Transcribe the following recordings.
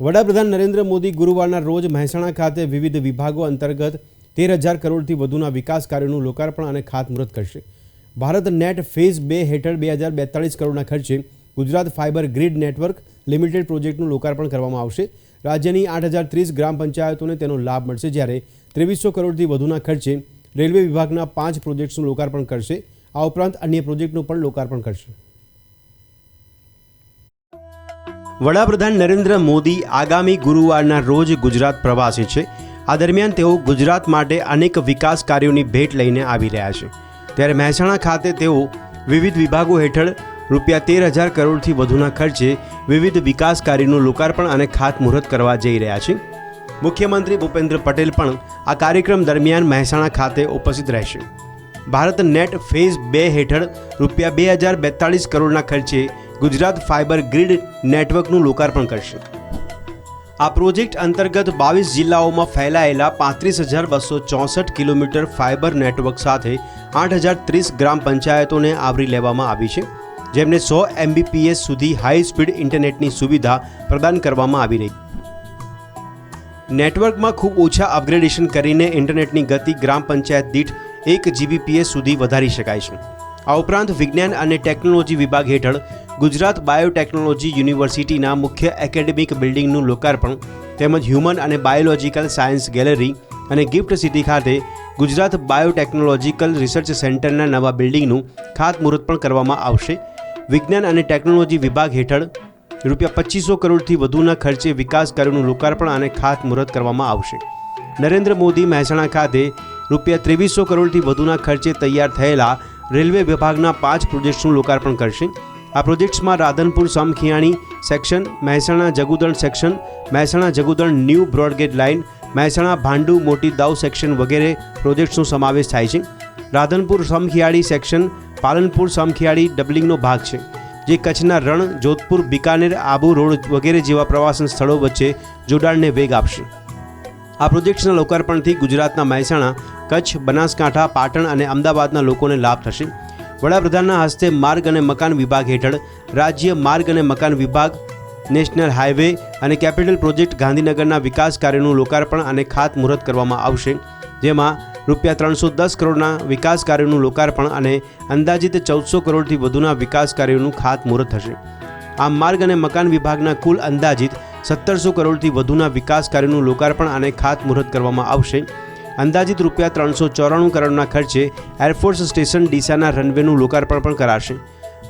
વડાપ્રધાન નરેન્દ્ર મોદી ગુરુવારના રોજ મહેસાણા ખાતે વિવિધ વિભાગો અંતર્ગત તેર હજાર કરોડથી વધુના વિકાસ કાર્યોનું લોકાર્પણ અને ખાતમુહૂર્ત કરશે. ભારત નેટ ફેઝ બે હેઠળ બે હજાર બેતાળીસ કરોડના ખર્ચે Gujarat fiber grid network limited પ્રોજેક્ટનું લોકાર્પણ કરવામાં આવશે. રાજ્યની આઠ હજાર ત્રીસ ગ્રામ પંચાયતોને તેનો લાભ મળશે જ્યારે ત્રેવીસો કરોડથી વધુના ખર્ચે રેલવે વિભાગના પાંચ પ્રોજેક્ટ્સનું લોકાર્પણ કરશે. આ ઉપરાંત અન્ય પ્રોજેક્ટનું પણ લોકાર્પણ કરશે. વડાપ્રધાન નરેન્દ્ર મોદી આગામી ગુરુવારના રોજ ગુજરાત પ્રવાસે છે. આ દરમિયાન તેઓ ગુજરાત માટે અનેક વિકાસ કાર્યોની ભેટ લઈને આવી રહ્યા છે. ત્યારે મહેસાણા ખાતે તેઓ વિવિધ વિભાગો હેઠળ રૂપિયા તેર હજાર કરોડથી વધુના ખર્ચે વિવિધ વિકાસ કાર્યોનું લોકાર્પણ અને ખાતમુહૂર્ત કરવા જઈ રહ્યા છે. મુખ્યમંત્રી ભૂપેન્દ્ર પટેલ પણ આ કાર્યક્રમ દરમિયાન મહેસાણા ખાતે ઉપસ્થિત રહેશે. ભારત નેટ ફેઝ બે હેઠળ રૂપિયા બે હજાર બેતાળીસ કરોડના ખર્ચે ગુજરાત ફાઇબર ગ્રીડ નેટવર્કનું લોકાર્પણ કરશે. આ પ્રોજેક્ટ અંતર્ગત બાવીસ જિલ્લાઓમાં ફેલાયેલા પાંત્રીસ હજાર બસો ચોસઠ કિલોમીટર ફાઇબર નેટવર્ક સાથે આઠ હજાર ત્રીસ ગ્રામ પંચાયતોને આવરી લેવામાં આવી છે, જેમને સો એમબીપીએસ સુધી હાઈ સ્પીડ ઇન્ટરનેટની સુવિધા પ્રદાન કરવામાં આવી રહી. નેટવર્કમાં ખૂબ ઓછા અપગ્રેડેશન કરીને ઇન્ટરનેટની ગતિ ગ્રામ પંચાયત દીઠ એક જીબીપીએસ સુધી વધારી શકાય છે. આ ઉપરાંત વિજ્ઞાન અને ટેકનોલોજી વિભાગ હેઠળ ગુજરાત બાયોટેકનોલોજી યુનિવર્સિટીના મુખ્ય એકેડેમિક બિલ્ડિંગનું લોકાર્પણ તેમજ હ્યુમન અને બાયોલોજીકલ સાયન્સ ગેલેરી અને ગિફ્ટ સિટી ખાતે ગુજરાત બાયોટેકનોલોજીકલ રિસર્ચ સેન્ટરના નવા બિલ્ડિંગનું ખાતમુહૂર્ત પણ કરવામાં આવશે. વિજ્ઞાન અને ટેકનોલોજી વિભાગ હેઠળ રૂપિયા પચીસો કરોડથી વધુના ખર્ચે વિકાસ કાર્યોનું લોકાર્પણ અને ખાતમુહૂર્ત કરવામાં આવશે. નરેન્દ્ર મોદી મહેસાણા ખાતે રૂપિયા ત્રેવીસો કરોડથી વધુના ખર્ચે તૈયાર થયેલા રેલવે વિભાગના પાંચ પ્રોજેક્ટ્સનું લોકાર્પણ કરશે. આ પ્રોજેક્ટ્સમાં Radhanpur Samakhiali section, Mehsana Jagudan section, Mehsana Jagudan new broad gauge line, Mehsana Bhandu Moti Dau section વગેરે પ્રોજેક્ટ્સનો સમાવેશ થાય છે. રાધનપુર સમખિયાળી સેક્શન, પાલનપુર સમખિયાળી ડબલિંગનો ભાગ છે, જે કચ્છના રણ, જોધપુર, બિકાનેર, આબુ રોડ વગેરે જેવા પ્રવાસન સ્થળો વચ્ચે જોડાણને વેગ આપશે. આ પ્રોજેક્ટ્સના લોકાર્પણથી ગુજરાતના મહેસાણા, કચ્છ, બનાસકાંઠા, પાટણ અને અમદાવાદના લોકોને લાભ થશે. વડાપ્રધાનના હસ્તે માર્ગ અને મકાન વિભાગ હેઠળ રાજ્ય માર્ગ અને મકાન વિભાગ, નેશનલ હાઈવે અને કેપિટલ પ્રોજેક્ટ ગાંધીનગરના વિકાસ કાર્યનું લોકાર્પણ અને ખાતમુહૂર્ત કરવામાં આવશે. જેમાં રૂપિયા ત્રણસો દસ કરોડના વિકાસ કાર્યોનું લોકાર્પણ અને અંદાજિત ચૌદસો કરોડથી વધુના વિકાસ કાર્યોનું ખાતમુહૂર્ત થશે. આમ માર્ગ અને મકાન વિભાગના કુલ અંદાજિત સત્તરસો કરોડથી વધુના વિકાસ કાર્યોનું લોકાર્પણ અને ખાતમુહૂર્ત કરવામાં આવશે. અંદાજિત રૂપિયા ત્રણસો ચોરાણું કરોડના ખર્ચે એરફોર્સ સ્ટેશન ડીસાના રનવેનું લોકાર્પણ પણ કરાશે.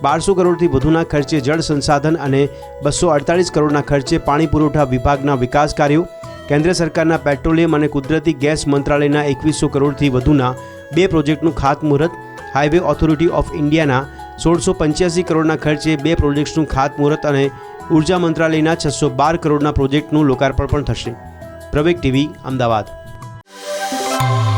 બારસો કરોડથી વધુના ખર્ચે જળ સંસાધન અને બસો અડતાલીસ કરોડના ખર્ચે પાણી પુરવઠા વિભાગના વિકાસ કાર્યો. કેન્દ્ર સરકારના પેટ્રોલિયમ અને કુદરતી ગેસ મંત્રાલયના એકવીસો કરોડથી વધુના બે પ્રોજેક્ટનું ખાતમુહૂર્ત. હાઈવે ઓથોરિટી ઓફ ઇન્ડિયાના સોળસો પંચ્યાસી કરોડના ખર્ચે બે પ્રોજેક્ટ્સનું ખાતમુહૂર્ત અને ઊર્જા મંત્રાલયના છસો બાર કરોડના પ્રોજેક્ટનું લોકાર્પણ પણ થશે. પ્રવેગ ટીવી, અમદાવાદ. Thank you